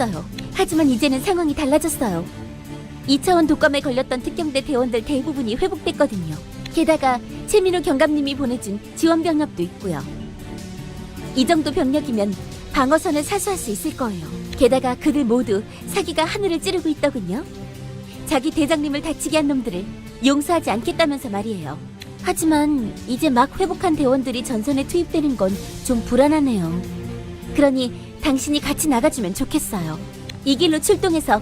있었어요. 하지만 이제는 상황이 달라졌어요. 2차원 독감에 걸렸던 특경대 대원들 대부분이 회복됐거든요. 게다가 최민우 경감님이 보내준 지원 병력도 있고요. 이 정도 병력이면 방어선을 사수할 수 있을 거예요. 게다가 그들 모두 사기가 하늘을 찌르고 있더군요. 자기 대장님을 다치게 한 놈들을 용서하지 않겠다면서 말이에요. 하지만 이제 막 회복한 대원들이 전선에 투입되는 건 좀 불안하네요. 그러니 당신이 같이 나가주면 좋겠어요. 이 길로 출동해서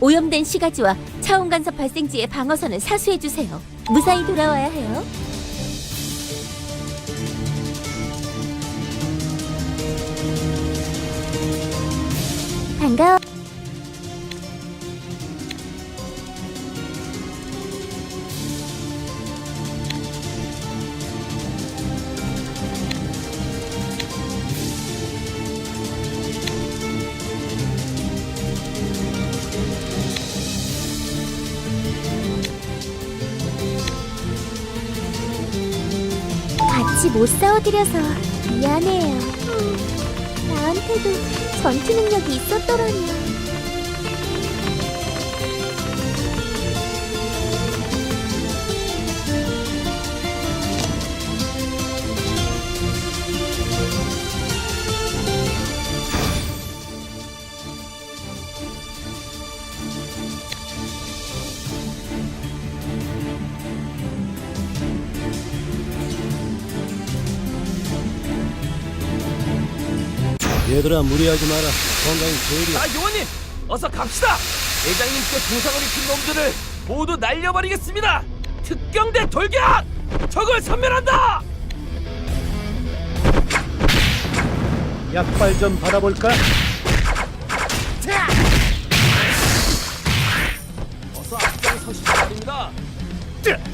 오염된 시가지와 차원 간섭 발생지의 방어선을 사수해 주세요. 무사히 돌아와야 해요. 반가워. 같이 못 싸워드려서 미안해요. 나한테도 전투 능력이 있었더라니. 얘들아 무리하지 마라. 건강이 제일이야. 아 요원님 어서 갑시다. 대장님께 부상을 입힌 놈들을 모두 날려버리겠습니다. 특경대 돌격! 적을 섬멸한다! 약발 좀 받아볼까? 어서 앞장 서시기 바랍니다. 내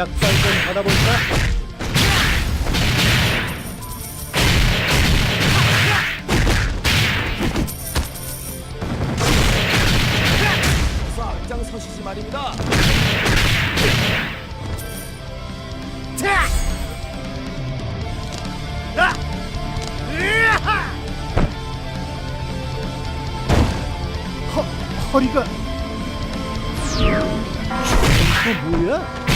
약발 좀 받아볼까? 어서 앞장서시기 말입니다 허, 허리가. 이거 뭐야?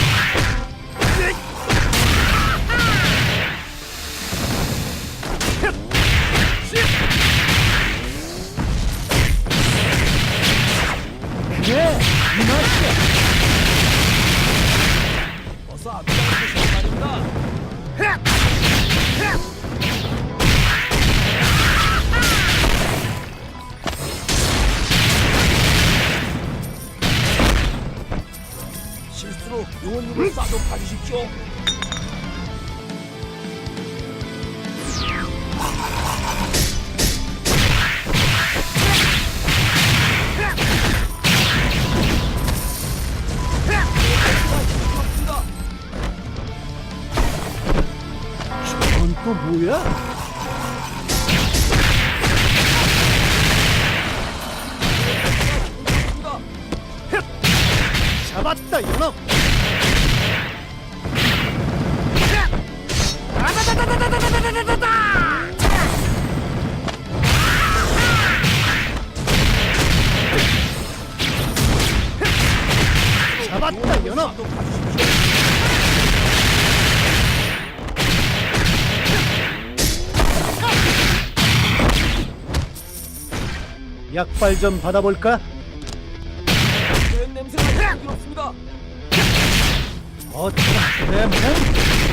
실수로 요원님을 쏴도 봐주십시오 넌또 뭐야? 잡았다, 연합. 잡았다, 연합. 약발 좀 받아볼까? 된 냄새가 부끄럽습니다 어쩜 내 몸?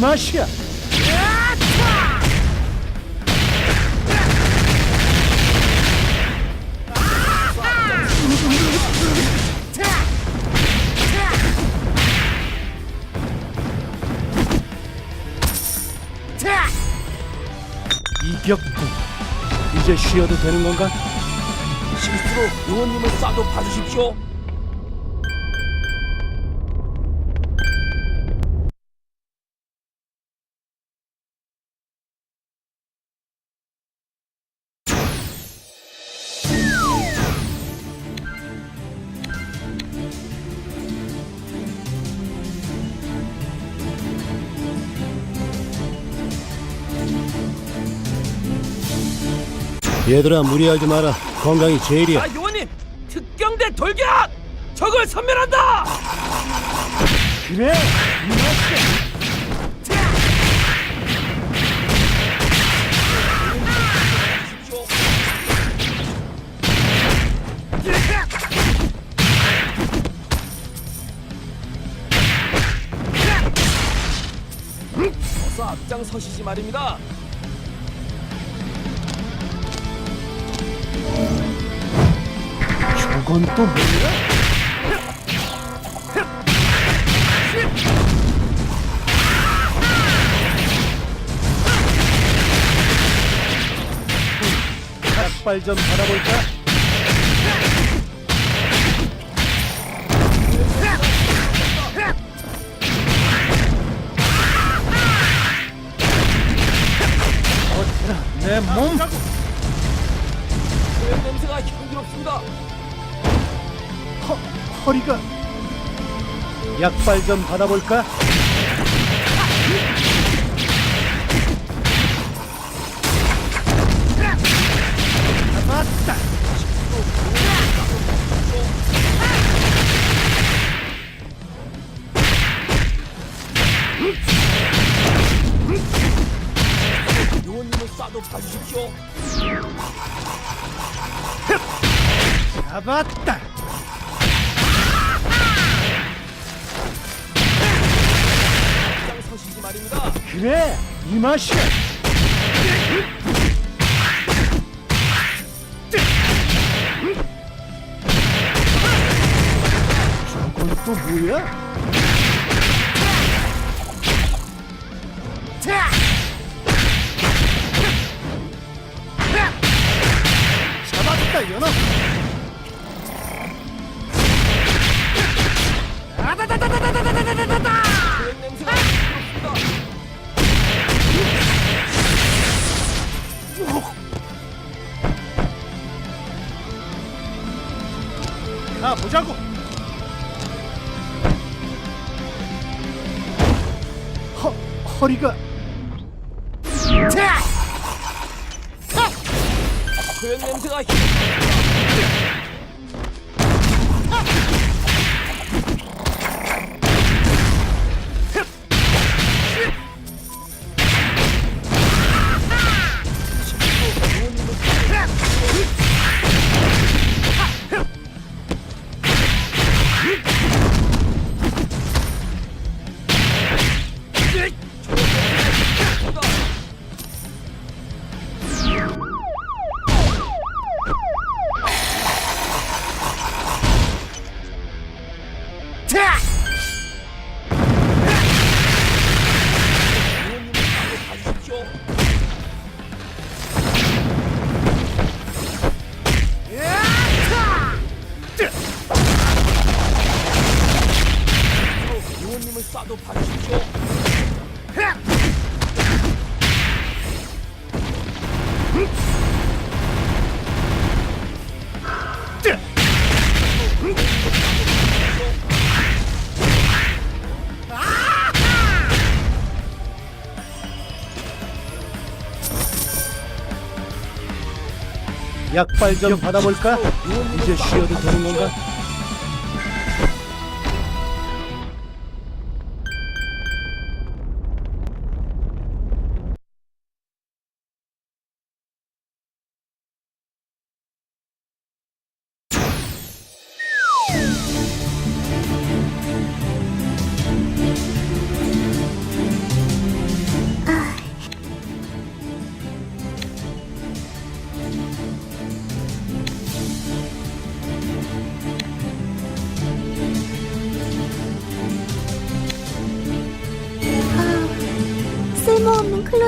마시야. 이겼군. 이제 쉬어도 되는 건가? 실수로 의원님을 싸도 봐주십시오. 얘들아 무리하지 마라 건강이 제일이야 자, 의원님 특경대 돌격! 적을 섬멸한다! 그래 앞장서시지 말입니다. 저건 또 뭐야? 약발 좀 받아볼까? 어쩌라 내 몸! 냄새가 향기롭습니다. 허, 허리가 약발 좀 받아볼까? 잡았다. 말입니다. 그래 이 맛이야. 저건 또 뭐야? 잡았다 연어. 가 보자고. 허 허리가. 소염 냄새가 약발 좀 받아볼까? 이제 쉬어도 되는 건가?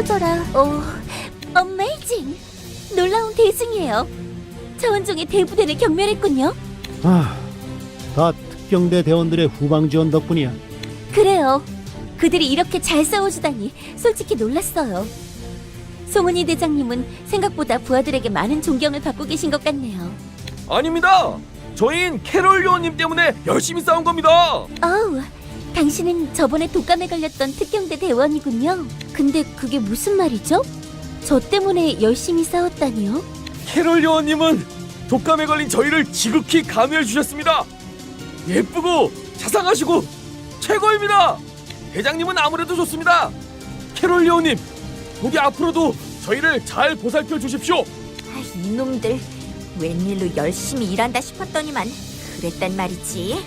클로저라. 오, 어메이징. 놀라운 대승이에요. 차원종의 대부대를 경멸했군요. 아, 다 특경대 대원들의 후방 지원 덕분이야. 그래요. 그들이 이렇게 잘 싸워주다니 솔직히 놀랐어요. 송은이 대장님은 생각보다 부하들에게 많은 존경을 받고 계신 것 같네요. 아닙니다. 저희는 캐롤 요원님 때문에 열심히 싸운 겁니다. 어우, 당신은 저번에 독감에 걸렸던 특경대 대원이군요. 근데 그게 무슨 말이죠? 저 때문에 열심히 싸웠다니요? 캐롤 요원님은 독감에 걸린 저희를 지극히 감회해 주셨습니다. 예쁘고 자상하시고 최고입니다. 대장님은 아무래도 좋습니다. 캐롤 요원님, 부디 앞으로도 저희를 잘 보살펴 주십시오. 아, 이놈들 웬일로 열심히 일한다 싶었더니만 그랬단 말이지.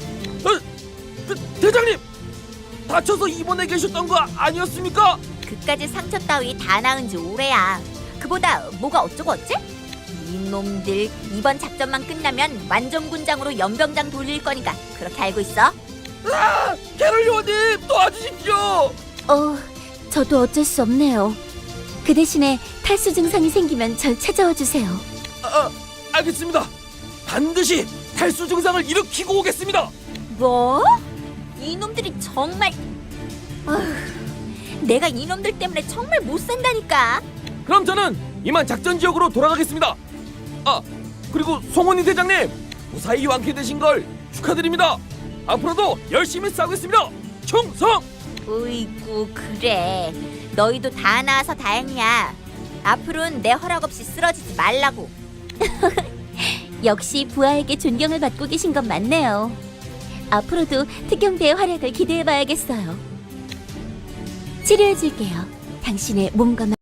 대, 대장님, 다쳐서 입원해 계셨던 거 아니었습니까? 그까지 상처 따위 다 나은 지 오래야. 그보다 뭐가 어쩌고 어째? 이놈들 이번 작전만 끝나면 완전 군장으로 연병장 돌릴 거니까 그렇게 알고 있어? 아, 캐롤 요원님 도와주십시오. 어, 저도 어쩔 수 없네요. 그 대신에 탈수 증상이 생기면 절 찾아와 주세요. 아, 알겠습니다. 반드시 탈수 증상을 일으키고 오겠습니다. 뭐? 이놈들이 정말 아휴, 내가 이놈들 때문에 정말 못 산다니까. 그럼 저는 이만 작전 지역으로 돌아가겠습니다. 아, 그리고 송원희 대장님 무사히 완쾌되신 걸 축하드립니다. 앞으로도 열심히 싸우겠습니다. 충성! 어이구 그래 너희도 다 나와서 다행이야 앞으로는 내 허락 없이 쓰러지지 말라고 역시 부하에게 존경을 받고 계신 건 맞네요. 앞으로도 특경대의 활약을 기대해봐야겠어요. 치료해줄게요. 당신의 몸과 마음.